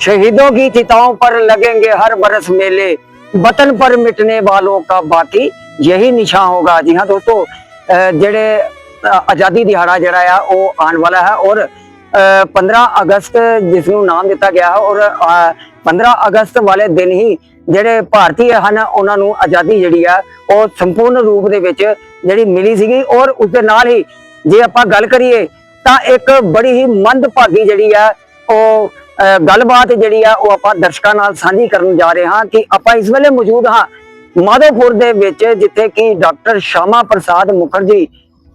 शहीदों की चिताओं पर लगेंगे हर बरस मेले वतन पर मिटने वालों का बाकी यही निशान होगा जी हाँ दोस्तों ਅਹ ਜਿਹੜੇ ਅਹ ਆਜ਼ਾਦੀ ਦਿਹਾੜਾ ਜਿਹੜਾ ਆ ਉਹ ਆਉਣ ਵਾਲਾ ਹੈ ਔਰ ਅਹ 15 ਅਗਸਤ ਜਿਸ ਨੂੰ ਨਾਮ ਦਿੱਤਾ ਗਿਆ ਹੈ ਔਰ ਅਹ 15 ਅਗਸਤ ਵਾਲੇ ਦਿਨ ਹੀ ਜਿਹੜੇ ਭਾਰਤੀ ਹਨ ਉਹਨਾਂ ਨੂੰ ਆਜ਼ਾਦੀ ਜਿਹੜੀ ਆ ਉਹ ਸੰਪੂਰਨ ਰੂਪ ਦੇ ਵਿੱਚ ਜਿਹੜੀ ਮਿਲੀ ਸੀਗੀ ਔਰ ਉਸ ਦੇ ਨਾਲ ਹੀ ਜੇ ਆਪਾਂ ਗੱਲ ਕਰੀਏ ਤਾਂ ਇੱਕ ਬੜੀ ਹੀ ਮੰਦਭਾਗੀ ਜਿਹੜੀ ਆ ਉਹ ਅਹ ਗੱਲਬਾਤ ਜਿਹੜੀ ਆ ਉਹ ਆਪਾਂ ਦਰਸ਼ਕਾਂ ਨਾਲ ਸਾਂਝੀ ਕਰਨ ਜਾ ਰਹੇ ਹਾਂ ਕਿ ਆਪਾਂ ਇਸ ਵੇਲੇ ਮੌਜੂਦ ਹਾਂ ਮਾਧੋਪੁਰ ਦੇ ਵਿੱਚ, ਜਿੱਥੇ ਕਿ ਡਾਕਟਰ ਸ਼ਾਮਾ ਪ੍ਰਸਾਦ ਮੁਖਰਜੀ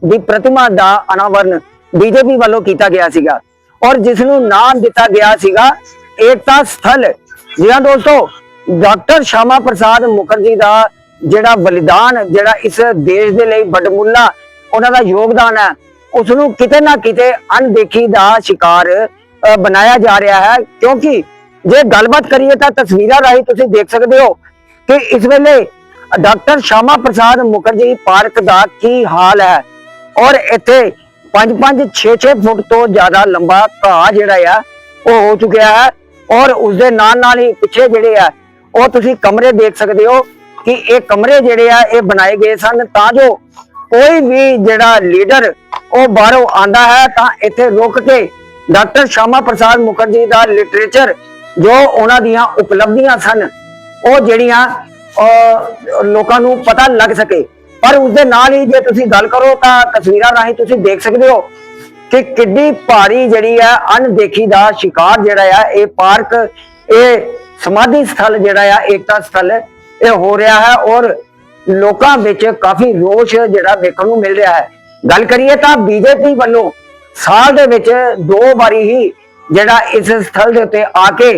ਦੀ ਪ੍ਰਤਿਮਾ ਦਾ ਅਨਾਵਰਨ ਬੀਜੇਪੀ ਵੱਲੋਂ ਕੀਤਾ ਗਿਆ ਸੀਗਾ ਔਰ ਜਿਸ ਨੂੰ ਨਾਮ ਦਿੱਤਾ ਗਿਆ ਸੀਗਾ ਏਕਤਾ ਸਥਲ। ਜੀ ਹਾਂ ਦੋਸਤੋ, ਡਾਕਟਰ ਸ਼ਾਮਾ ਪ੍ਰਸਾਦ ਮੁਖਰਜੀ ਦਾ ਜਿਹੜਾ ਬਲੀਦਾਨ, ਜਿਹੜਾ ਇਸ ਦੇਸ਼ ਦੇ ਲਈ ਵੱਡਮੁੱਲਾ ਉਹਨਾਂ ਦਾ ਯੋਗਦਾਨ ਹੈ ਉਸ ਨੂੰ ਕਿਤੇ ਨਾ ਕਿਤੇ ਅਣਦੇਖੀ ਦਾ ਸ਼ਿਕਾਰ ਬਣਾਇਆ ਜਾ ਰਿਹਾ ਹੈ। ਕਿਉਂਕਿ ਜੇ ਗੱਲਬਾਤ ਕਰੀਏ ਤਾਂ ਤਸਵੀਰਾਂ ਰਾਹੀਂ ਤੁਸੀਂ ਦੇਖ ਸਕਦੇ ਹੋ ਕਿ ਇਸ ਵੇਲੇ ਡਾਕਟਰ ਸ਼ਾਮਾ ਪ੍ਰਸਾਦ ਮੁਖਰਜੀ ਪਾਰਕ ਦਾ ਕੀ ਹਾਲ ਹੈ। ਔਰ ਇੱਥੇ 5-5 6-6 ਫੁੱਟ ਤੋਂ ਜ਼ਿਆਦਾ ਲੰਬਾ ਘਾਹ ਜਿਹੜਾ ਆ, ਉਹ ਹੋ ਚੁੱਕਿਆ ਹੈ। ਔਰ ਉਸ ਦੇ ਨਾਲ ਨਾਲ ਹੀ ਪਿੱਛੇ ਜਿਹੜੇ ਆ, ਉਹ ਤੁਸੀਂ ਕਮਰੇ ਦੇਖ ਸਕਦੇ ਹੋ ਕਿ ਇਹ ਕਮਰੇ ਜਿਹੜੇ ਆ, ਇਹ ਬਣਾਏ ਗਏ ਸਨ। ਤਾਂ ਜੋ ਕੋਈ ਵੀ ਜਿਹੜਾ ਲੀਡਰ ਉਹ ਬਾਹਰੋਂ ਆਂਦਾ ਹੈ, ਤਾਂ ਇੱਥੇ ਰੁਕ ਕੇ ਡਾਕਟਰ ਸ਼ਾਮਾ ਪ੍ਰਸਾਦ ਮੁਖਰਜੀ ਦਾ ਲਿਟਰੇਚਰ ਜੋ ਉਹਨਾਂ ਦੀਆਂ ਉਪਲਬਧੀਆਂ ਸਨ, ਉਹ ਜਿਹੜੀਆਂ ਲੋਕਾਂ ਨੂੰ ਪਤਾ ਲੱਗ ਸਕੇ। ਪਰ ਉਸ ਦੇ ਨਾਲ ਹੀ ਜੇ ਤੁਸੀਂ ਗੱਲ ਕਰੋ ਤਾਂ ਤਸਵੀਰਾਂ ਰਾਹੀਂ ਤੁਸੀਂ ਦੇਖ ਸਕਦੇ ਹੋ ਕਿ ਕਿੱਡੀ ਭਾਰੀ ਜਿਹੜੀ ਹੈ ਅਣਦੇਖੀ ਦਾ ਸ਼ਿਕਾਰ ਜਿਹੜਾ ਆ, ਇਹ ਪਾਰਕ, ਇਹ ਸਮਾਧੀ ਸਥਲ ਜਿਹੜਾ ਆ, ਏਕਤਾ ਸਥਲ, ਇਹ ਹੋ ਰਿਹਾ ਹੈ ਔਰ ਲੋਕਾਂ ਵਿੱਚ ਕਾਫੀ ਰੋਸ਼ ਜਿਹੜਾ ਦੇਖਣ ਨੂੰ ਮਿਲ ਰਿਹਾ ਹੈ। ਗੱਲ ਕਰੀਏ ਤਾਂ ਬੀਜੇਪੀ ਵੱਲੋਂ ਸਾਲ ਦੇ ਵਿੱਚ ਦੋ ਵਾਰੀ ਹੀ ਜਿਹੜਾ ਇਸ ਸਥਲ ਦੇ ਉੱਤੇ ਆ ਕੇ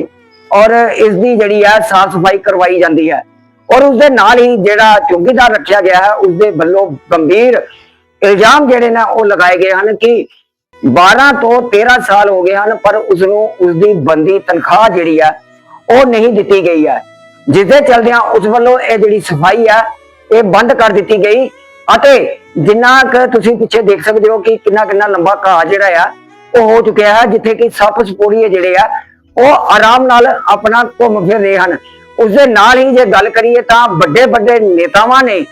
ਔਰ ਇਸ ਦੀ ਜਿਹੜੀ ਹੈ ਸਾਫ਼ ਸਫ਼ਾਈ ਕਰਵਾਈ ਜਾਂਦੀ ਹੈ। ਔਰ ਉਸ ਦੇ ਨਾਲ ਹੀ ਜਿਹੜਾ ਚੌਕੀਦਾਰ ਰੱਖਿਆ ਗਿਆ ਹੈ ਉਸ ਦੇ ਵੱਲੋਂ ਗੰਭੀਰ ਇਲਜ਼ਾਮ ਜਿਹੜੇ ਨੇ ਉਹ ਲਗਾਏ ਗਏ ਹਨ ਕਿ 12 ਤੋਂ 13 ਸਾਲ ਹੋ ਗਏ ਹਨ, ਪਰ ਉਸ ਨੂੰ ਉਸ ਦੀ ਬੰਦੀ ਤਨਖਾਹ ਜਿਹੜੀ ਹੈ ਉਹ ਨਹੀਂ ਦਿੱਤੀ ਗਈ ਹੈ। ਜਿਸ ਦੇ ਚਲਦਿਆਂ ਉਸ ਵੱਲੋਂ ਇਹ ਜਿਹੜੀ ਸਫ਼ਾਈ ਹੈ, ਇਹ ਬੰਦ ਕਰ ਦਿੱਤੀ ਗਈ। ਅਤੇ ਜਿੰਨਾ ਕੁ ਤੁਸੀਂ ਪਿੱਛੇ ਦੇਖ ਸਕਦੇ ਹੋ ਕਿ ਕਿੰਨਾ ਕਿੰਨਾ ਲੰਬਾ ਘਾਹ ਜਿਹੜਾ ਆ ਉਹ ਹੋ ਚੁੱਕਿਆ ਹੈ ਜਿੱਥੇ ਕਿ ਸੱਪ ਸਪੋਰੀਏ ਜਿਹੜੇ ਆ ਉਹ ਆਰਾਮ ਨਾਲ ਆਪਣਾ ਘੁੰਮ ਫਿਰ ਰਹੇ ਹਨ। ਉਸ ਦੇ ਨਾਲ ਹੀ ਜੇ ਗੱਲ ਕਰੀਏ ਤਾਂ ਵੱਡੇ ਵੱਡੇ ਨੇਤਾਵਾਂ ਨੇ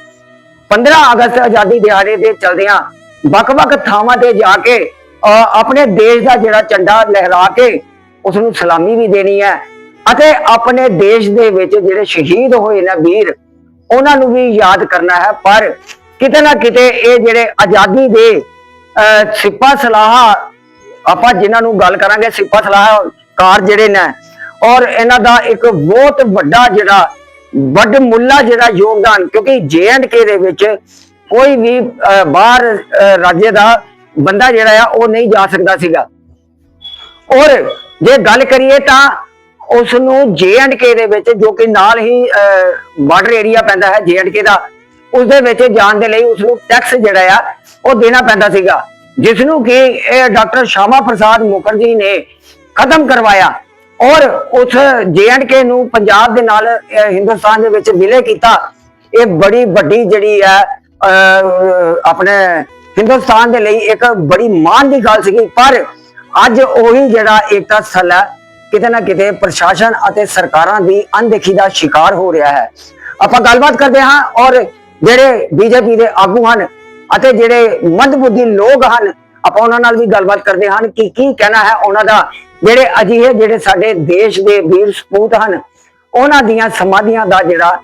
15 ਅਗਸਤ ਆਜ਼ਾਦੀ ਦਿਹਾੜੇ ਦੇ ਚਲਦਿਆਂ ਵੱਖ-ਵੱਖ ਥਾਵਾਂ ਤੇ ਜਾ ਕੇ ਅਹ, ਆਪਣੇ ਦੇਸ਼ ਦਾ ਜਿਹੜਾ ਝੰਡਾ ਲਹਿਰਾ ਕੇ ਉਸ ਨੂੰ ਸਲਾਮੀ ਵੀ ਦੇਣੀ ਹੈ। ਅਤੇ ਆਪਣੇ ਦੇਸ਼ ਦੇ ਵਿੱਚ ਜਿਹੜੇ ਸ਼ਹੀਦ ਹੋਏ ਨੇ ਵੀਰ ਉਹਨਾਂ ਨੂੰ ਵੀ ਯਾਦ ਕਰਨਾ ਹੈ। ਪਰ ਕਿਤੇ ਨਾ ਕਿਤੇ ਇਹ ਜਿਹੜੇ ਆਜ਼ਾਦੀ ਦੇ ਅਹ, ਸਿਪਾ ਸਲਾਹ ਆਪਾਂ ਜਿਨ੍ਹਾਂ ਨੂੰ ਗੱਲ ਕਰਾਂਗੇ ਸਿੱਪਾ ਸਲਾਹ ਕਾਰ ਜਿਹੜੇ ਨੇ ਔਰ ਇਹਨਾਂ ਦਾ ਇੱਕ ਬਹੁਤ ਵੱਡਾ ਜਿਹੜਾ ਵੱਡ ਮੁੱਲਾ ਜਿਹੜਾ ਯੋਗਦਾਨ ਕਿਉਂਕਿ ਕੇ ਦੇ ਵਿੱਚ ਕੋਈ ਵੀ ਅਹ, ਬਾਹਰ ਰਾਜੇ ਦਾ ਬੰਦਾ ਜਿਹੜਾ ਆ ਉਹ ਨਹੀਂ ਜਾ ਸਕਦਾ ਸੀਗਾ। ਔਰ ਜੇ ਗੱਲ ਕਰੀਏ ਤਾਂ ਉਸ ਨੂੰ ਕੇ ਦੇ ਵਿੱਚ ਜੋ ਕਿ ਨਾਲ ਹੀ ਬਾਰਡਰ ਏਰੀਆ ਪੈਂਦਾ ਹੈ ਕੇ ਦਾ ਉਸ ਦੇ ਵਿੱਚ ਜਾਣ ਦੇ ਲਈ ਉਸ ਨੂੰ ਟੈਕਸ ਜਿਹੜਾ ਆ, ਉਹ ਦੇਣਾ ਪੈਂਦਾ ਸੀਗਾ। ਜਿਸ ਨੂੰ ਕਿ ਇਹ ਡਾਕਟਰ ਸ਼ਾਮਾ ਪ੍ਰਸਾਦ ਮੁਖਰਜੀ ਨੇ ਖਤਮ ਕਰਵਾਇਆ ਔਰ ਉਸ ਕੇ ਨੂੰ ਪੰਜਾਬ ਦੇ ਨਾਲ ਹਿੰਦੁਸਤਾਨ ਦੇ ਵਿੱਚ ਵਿਲੇ ਕੀਤਾ। ਇਹ ਬੜੀ ਵੱਡੀ ਜਿਹੜੀ ਹੈ ਆਪਣੇ ਹਿੰਦੁਸਤਾਨ ਦੇ ਲਈ ਇੱਕ ਬੜੀ ਮਾਣ ਦੀ ਗੱਲ ਸੀਗੀ। ਪਰ ਅੱਜ ਉਹੀ ਜਿਹੜਾ ਏਕਤਾ ਸਥਲ ਹੈ ਕਿਤੇ ਨਾ ਕਿਤੇ ਪ੍ਰਸ਼ਾਸਨ ਅਤੇ ਸਰਕਾਰਾਂ ਦੀ ਅਣਦੇਖੀ ਦਾ ਸ਼ਿਕਾਰ ਹੋ ਰਿਹਾ ਹੈ। ਆਪਾਂ ਗੱਲਬਾਤ ਕਰਦੇ ਹਾਂ ਔਰ ਜਿਹੜੇ ਬੀਜੇਪੀ ਦੇ ਆਗੂ ਹਨ ਅਤੇ ਜਿਹੜੇ ਮੰਦਬੁੱਧੀ ਲੋਕ ਹਨ ਆਪਾਂ ਉਹਨਾਂ ਨਾਲ ਵੀ ਗੱਲਬਾਤ ਕਰਦੇ ਹਨ ਕਿ ਕੀ ਕਹਿਣਾ ਹੈ ਉਹਨਾਂ ਦਾ। ਜਿਹੜੇ ਅਜਿਹੇ ਜਿਹੜੇ ਸਾਡੇ ਦੇਸ਼ ਦੇ ਵੀਰ ਸਪੂਤ ਹਨ ਉਹਨਾਂ ਦੀਆਂ ਸਮਾਧੀਆਂ ਦਾ ਜਿਹੜਾ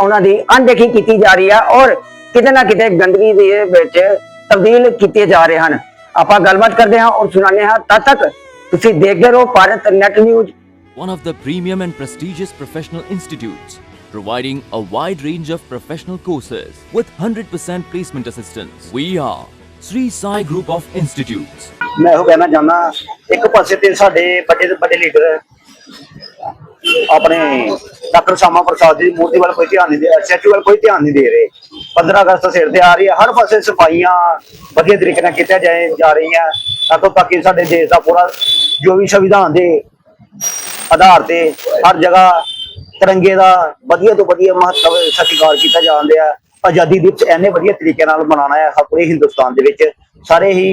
ਉਹਨਾਂ ਦੀ ਅਣਦੇਖੀ ਕੀਤੀ ਜਾ ਰਹੀ ਹੈ ਔਰ ਕਿਤੇ ਨਾ ਕਿਤੇ ਗੰਦਗੀ ਦੇ ਵਿੱਚ ਤਬਦੀਲ ਕੀਤੇ ਜਾ ਰਹੇ ਹਨ। ਆਪਾਂ ਗੱਲਬਾਤ ਕਰਦੇ ਹਾਂ ਔਰ ਸੁਣਾਉਂਦੇ ਹਾਂ ਤਦ ਤੱਕ ਤੁਸੀਂ ਦੇਖਦੇ ਰਹੋ Bharat net news. One of the premium and prestigious professional institutes, providing a wide range of professional courses with 100% placement assistance. We are Sri Sai Group of Institutes. ਮੈਂ ਇਹੋ ਕਹਿਣਾ ਚਾਹੁੰਦਾ, ਇੱਕ ਪਾਸੇ ਤੇ ਸਾਡੇ ਵੱਡੇ ਤੋਂ ਵੱਡੇ ਲੀਡਰ ਆਪਣੇ ਡਾਕਟਰ ਸ਼ਾਮਾ ਪ੍ਰਸਾਦ ਜੀ, ਮੂਰਤੀ ਵੱਲ ਕੋਈ ਧਿਆਨ ਨਹੀਂ ਦੇ ਸਟੈਚੂ ਵੱਲ ਕੋਈ ਧਿਆਨ ਨਹੀਂ ਦੇ ਰਹੇ 15 ਅਗਸਤ ਸਿਰ ਤੇ ਆ ਰਹੀ ਹੈ, ਹਰ ਪਾਸੇ ਸਫਾਈਆਂ ਵਧੀਆ ਤਰੀਕੇ ਨਾਲ ਕੀਤੀਆਂ ਜਾਏ ਜਾ ਰਹੀਆਂ ਤਾਂ ਤਾਂ ਕਿ ਸਾਡੇ ਦੇਸ਼ ਦਾ ਪੂਰਾ ਜੋ ਵੀ ਸੰਵਿਧਾਨ ਦੇ ਆਧਾਰ ਤੇ ਹਰ ਜਗ੍ਹਾ ਤਿਰੰਗੇ ਦਾ ਵਧੀਆ ਤੋਂ ਵਧੀਆ ਮਹੱਤਵ ਸਤਿਕਾਰ ਕੀਤਾ ਜਾਂਦੇ ਆ ਆਜ਼ਾਦੀ ਦਿਵਸ ਐਨੇ ਵਧੀਆ ਤਰੀਕੇ ਨਾਲ ਮਨਾਉਣਾ ਹੈ ਪੂਰੇ ਹਿੰਦੁਸਤਾਨ ਦੇ ਵਿੱਚ ਸਾਰੇ ਹੀ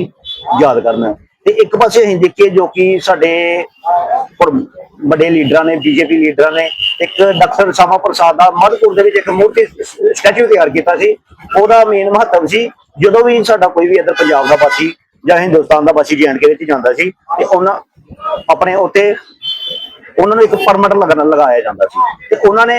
ਯਾਦ ਕਰਨਾ। ਤੇ ਇੱਕ ਪਾਸੇ ਅਸੀਂ ਦੇਖੀਏ ਜੋ ਕਿ ਸਾਡੇ ਵੱਡੇ ਲੀਡਰਾਂ ਨੇ, ਬੀਜੇਪੀ ਲੀਡਰਾਂ ਨੇ, ਇੱਕ ਡਾਕਟਰ ਸਾਮਾ ਪ੍ਰਸਾਦ ਦਾ ਮਧਪੁਰ ਦੇ ਵਿੱਚ ਇੱਕ ਮੂਰਤੀ ਸਟੈਚੂ ਤਿਆਰ ਕੀਤਾ ਸੀ। ਉਹਦਾ ਮੇਨ ਮਹੱਤਵ ਸੀ, ਜਦੋਂ ਵੀ ਸਾਡਾ ਕੋਈ ਵੀ ਇੱਧਰ ਪੰਜਾਬ ਦਾ ਵਾਸੀ ਜਾਂ ਹਿੰਦੁਸਤਾਨ ਦਾ ਵਾਸੀ ਜੈਨ ਵਿੱਚ ਜਾਂਦਾ ਸੀ, ਤੇ ਉਹਨਾਂ ਆਪਣੇ ਉੱਤੇ ਉਹਨਾਂ ਨੂੰ ਇੱਕ ਪਰਮਿਟ ਲੱਗਣ ਲਗਾਇਆ ਜਾਂਦਾ ਸੀ। ਤੇ ਉਹਨਾਂ ਨੇ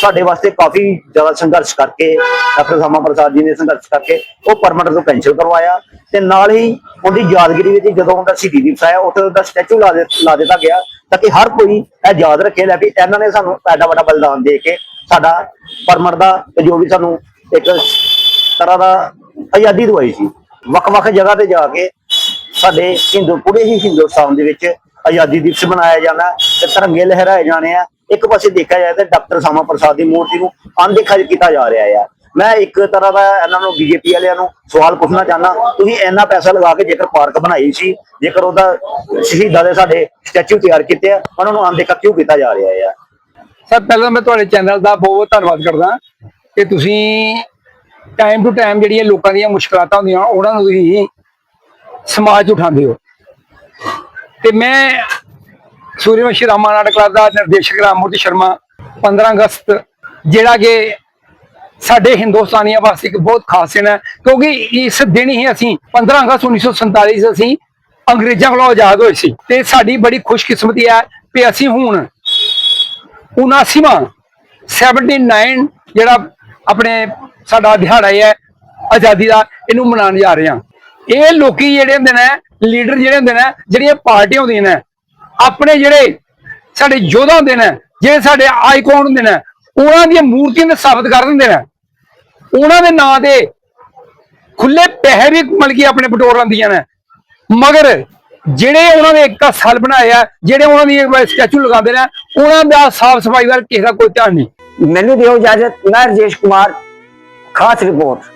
ਸਾਡੇ ਵਾਸਤੇ ਕਾਫੀ ਜ਼ਿਆਦਾ ਸੰਘਰਸ਼ ਕਰਕੇ, ਡਾਕਟਰ ਸਾਮਾ ਪ੍ਰਸਾਦ ਜੀ ਨੇ ਸੰਘਰਸ਼ ਕਰਕੇ ਉਹ ਪਰਮਿਟ ਨੂੰ ਕੈਂਸਲ ਕਰਵਾਇਆ ਤੇ ਨਾਲ ਹੀ ਉਹਦੀ ਯਾਦਗਿਰੀ ਵਿੱਚ ਜਦੋਂ ਉਹਦਾ ਸ਼ਹੀਦੀ ਦਿਵਸ ਆਇਆ, ਉੱਥੇ ਉਹਦਾ ਸਟੈਚੂ ਲਾ ਲਾ ਦਿੱਤਾ ਗਿਆ ਤਾਂ ਕਿ ਹਰ ਕੋਈ ਇਹ ਯਾਦ ਰੱਖੇ ਲੈ ਵੀ ਇਹਨਾਂ ਨੇ ਸਾਨੂੰ ਐਡਾ ਵੱਡਾ ਬਲਿਦਾਨ ਦੇ ਕੇ ਸਾਡਾ ਪਰਮਿਟ ਦਾ ਤੇ ਜੋ ਵੀ ਸਾਨੂੰ ਇੱਕ ਤਰ੍ਹਾਂ ਦਾ ਆਜ਼ਾਦੀ ਦਵਾਈ ਸੀ। ਵੱਖ-ਵੱਖ ਜਗ੍ਹਾ ਤੇ ਜਾ ਕੇ ਸਾਡੇ ਹਿੰਦੂ ਪੂਰੇ ਹੀ ਹਿੰਦੁਸਤਾਨ ਦੇ ਵਿੱਚ ਆਜ਼ਾਦੀ ਦਿਵਸ ਮਨਾਇਆ ਜਾਣਾ ਤੇ ਤਿਰੰਗੇ ਲਹਿਰਾਏ ਜਾਣੇ ਆ। ਇੱਕ ਪਾਸੇ ਦੇਖਿਆ ਜਾਏ ਤਾਂ ਡਾਕਟਰ ਸਾਮਾ ਪ੍ਰਸਾਦ ਦੀ ਮੂਰਤੀ ਨੂੰ ਅਣਦੇਖਾ ਕੀਤਾ ਜਾ ਰਿਹਾ ਆ। ਮੈਂ ਇੱਕ ਤਰ੍ਹਾਂ ਦਾ ਇਹਨਾਂ ਨੂੰ ਬੀਜੇਪੀ ਵਾਲਿਆਂ ਨੂੰ ਸਵਾਲ ਪੁੱਛਣਾ ਚਾਹੁੰਦਾ, ਤੁਸੀਂ ਇੰਨਾ ਪੈਸਾ ਲਗਾ ਕੇ ਜੇਕਰ ਪਾਰਕ ਬਣਾਈ ਸੀ, ਜੇਕਰ ਉਹਦਾ ਸ਼ਹੀਦਾਂ ਦੇ ਸਾਡੇ ਸਟੈਚੂ ਤਿਆਰ ਕੀਤੇ ਆ, ਉਹਨਾਂ ਨੂੰ ਅਣਦੇਖਾ ਕਿਉਂ ਕੀਤਾ ਜਾ ਰਿਹਾ ਹੈ ਸਰ, ਪਹਿਲਾਂ ਮੈਂ ਤੁਹਾਡੇ ਚੈਨਲ ਦਾ ਬਹੁਤ ਬਹੁਤ ਧੰਨਵਾਦ ਕਰਦਾ। ਕਿ ਤੁਸੀਂ ਟਾਈਮ ਟੂ ਟਾਈਮ ਜਿਹੜੀਆਂ ਲੋਕਾਂ ਦੀਆਂ ਮੁਸ਼ਕਲਾਂ ਹੁੰਦੀਆਂ, ਉਹਨਾਂ ਨੂੰ ਤੁਸੀਂ ਸਮਾਜ 'ਚ ਉਠਾਉਂਦੇ ਹੋ। ਤੇ ਮੈਂ ਸੂਰਯਵੰਸ਼ੀ ਰਾਮਾ ਨਾਟਕ ਕਲੱਬ ਦਾ ਨਿਰਦੇਸ਼ਕ ਰਾਮਮੂਰਤੀ ਸ਼ਰਮਾ 15 ਅਗਸਤ, ਜਿਹੜਾ ਕਿ ਸਾਡੇ ਹਿੰਦੁਸਤਾਨੀਆਂ ਵਾਸਤੇ ਇੱਕ ਬਹੁਤ ਖਾਸ ਦਿਨ ਹੈ, ਕਿਉਂਕਿ ਇਸ ਦਿਨ ਹੀ ਅਸੀਂ 15 ਅਗਸਤ 1947 ਚ ਅਸੀਂ ਅੰਗਰੇਜ਼ਾਂ ਕੋਲੋਂ ਆਜ਼ਾਦ ਹੋਏ ਸੀ। ਤੇ ਸਾਡੀ ਬੜੀ ਖੁਸ਼ਕਿਸਮਤੀ ਹੈ ਕਿ ਅਸੀਂ ਹੁਣ 79ਵਾਂ 79 ਜਿਹੜਾ ਆਪਣੇ ਸਾਡਾ ਦਿਹਾੜਾ ਹੈ, ਆਜ਼ਾਦੀ ਦਾ, ਇਹਨੂੰ ਮਨਾਉਣ ਜਾ ਰਹੇ ਹਾਂ। ਇਹ ਲੋਕੀ ਜਿਹੜੇ ਹੁੰਦੇ ਨੇ, ਲੀਡਰ ਜਿਹੜੇ ਹੁੰਦੇ ਨੇ, ਜਿਹੜੀਆਂ ਪਾਰਟੀਆਂ ਹੁੰਦੀਆਂ ਨੇ, ਆਪਣੇ ਜਿਹੜੇ ਸਾਡੇ ਯੋਧਾ ਹੁੰਦੇ ਨੇ, ਜਿਹੜੇ ਸਾਡੇ ਆਈਕਨ ਹੁੰਦੇ ਨੇ, ਉਹਨਾਂ ਦੀਆਂ ਮੂਰਤੀਆਂ ਦੇ ਸਾਬਤ ਕਰ ਦਿੰਦੇ ਨੇ। ਉਹਨਾਂ ਦੇ ਨਾਂ ਤੇ ਖੁੱਲੇ ਪੈਸੇ ਵੀ ਮਤਲਬ ਕਿ ਆਪਣੇ ਬਟੋਰ ਲੈਂਦੀਆਂ ਨੇ। ਮਗਰ ਜਿਹੜੇ ਉਹਨਾਂ ਨੇ ਇੱਕ ਸਾਲ ਬਣਾਏ ਆ ਜਿਹੜੇ ਉਹਨਾਂ ਦੀ ਸਟੈਚੂ ਲਗਾਉਂਦੇ ਨੇ, ਉਹਨਾਂ ਦਾ ਸਾਫ਼ ਸਫ਼ਾਈ ਵੱਲ ਕਿਸੇ ਦਾ ਕੋਈ ਧਿਆਨ ਨਹੀਂ। ਮੈਨੂੰ ਦਿਓ ਇਜਾਜ਼ਤ, ਮੈਂ ਰਜੇਸ਼ ਕੁਮਾਰ, ਖਾਸ ਰਿਪੋਰਟ।